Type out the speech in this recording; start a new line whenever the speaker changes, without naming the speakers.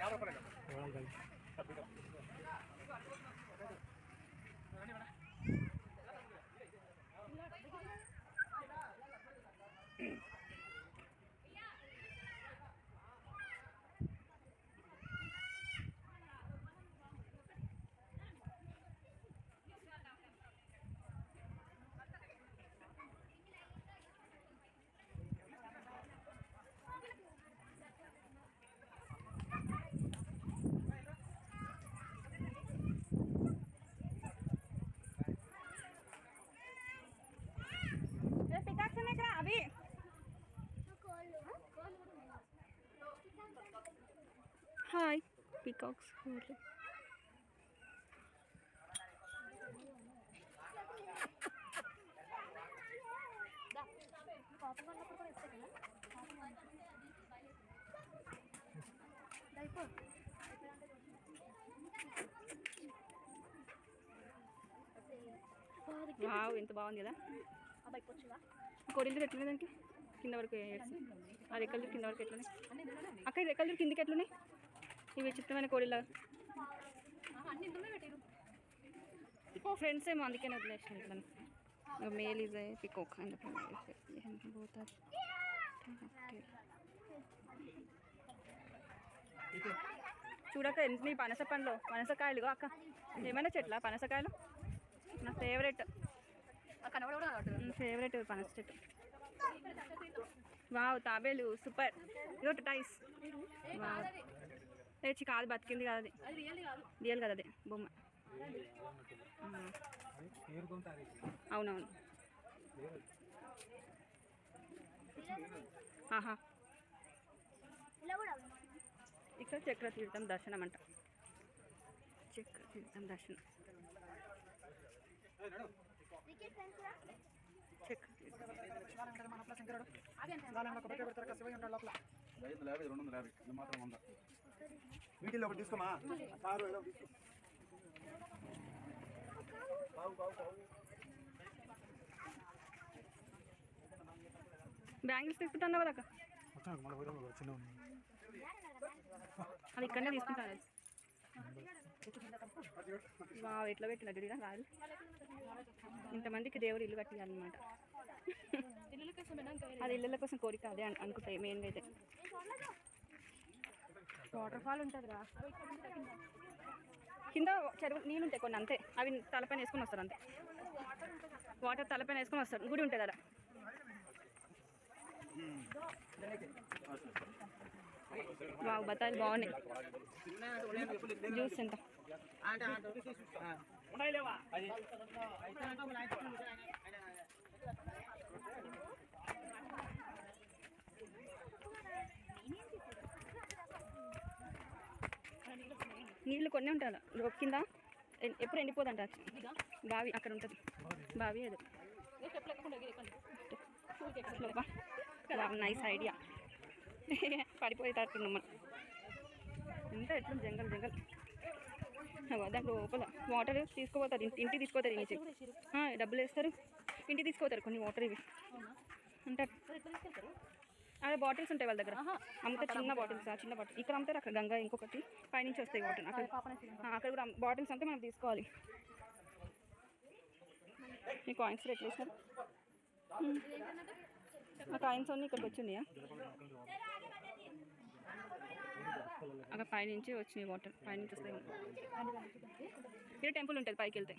ಯಾರು hi peacocks wow ఎంత బాగుంది కదా.
అబ్బాయికి వచ్చిందా
కోడిలు దానికి? కింద వరకు అది ఎక్కడ కింద వరకు ఎట్లున్నాయి? అక్కడ ఎక్కడ కిందకి కిందికి ఎట్లున్నాయి? ఇవి చిత్రమైన కోడిలా. ఫ్రెండ్స్ ఏమో అందుకే వదిలేసిన ఇట్లా మేల్ ఇస్ పికోక్ అండ్ పోతారు చూడక ఎన్ని పనస పండ్లు పనసకాయలు అక్క. ఏమైనా చెట్ల? పనసకాయలు? నా ఫేవరెట్ ఫేవరెట్ పనస చెట్టు. వావ్ తాబేలు సూపర్. ఇదో టైస్ వావ్ లేచి కాదు బతికింది కాదు అది.
అది రియల్ కాదు.
రియల్ కదా అదే బొమ్మ. అవునవును. ఆహా. ఇక్కడ చక్ర తీర్థం దర్శనం. అంట చక్ర తీర్థం దర్శనం చక్ర తీర్థం
వీటిల్లో ఒకటి తీసుకోమా? కారు ఏదో ఒకటి తీసుకో. బావు బావు బావు
బ్యాంగిల్స్ తీసుకుంటున్నావు కదా అది ఇక్కడనే తీసుకుంటాను వావ్ ఎట్లా పెట్టిన చూడగా రాదు ఇంతమందికి దేవుడు ఇల్లు కట్టియాలన్నమాట. అది ఇళ్ళ కోసం కోరిక అదే అను- అనుకుంటాయి మెయిన్గా అయితే. వాటర్ ఫాల్ ఉంటుంది రా కింద చెరువు నీళ్ళు ఉంటాయి కొన్ని అంతే. అవి తలపైన వేసుకొని వస్తారు అంతే. వాటర్ తలపైన వేసుకొని వస్తారు. గుడి ఉంటుంది అలా వావ్ బత్తాయిలు బాగున్నాయి. జ్యూస్ ఎంత? నీళ్ళు కొన్ని అలా. లో- కింద ఎప్పుడు ఎండిపోదంట. బావి అక్కడ ఉంటుంది. బావి అది. నైస్ ఐడియా పడిపోయేటట్టున్నాం మనం ఎంత ఎట్లా జంగల్ జంగల్. దాంట్లో లోపల. వాటర్ తీసుకోపోతారు. ఇంటి ఇంటికి తీసుకోతారు ఆ, డబ్బులు వేస్తారు. ఇంటికి తీసుకోతారు కొన్ని వాటర్ ఇవి. ఉంటారు. అదే బాటిల్స్ ఉంటాయి వాళ్ళ దగ్గర. అమ్ముతారు చిన్న బాటిల్స్ చిన్న బాటిల్ ఇక్కడ అమ్ముతారు అక్కడ గంగా ఇంకొకటి. పైనుంచి వస్తాయి వాటర్ అక్కడ అక్కడ కూడా బాటిల్స్ అంతా మనం తీసుకోవాలి. ఈ కాయిన్స్ ఎట్లా వేసినారు. ఆ కాయిన్స్ అన్నీ ఇక్కడికి వచ్చినాయా? అక్కడ పైనుంచి వచ్చినాయి వాటర్ పైనుంచి వస్తాయి. ఇక్కడ టెంపుల్ ఉంటుంది పైకి వెళ్తే.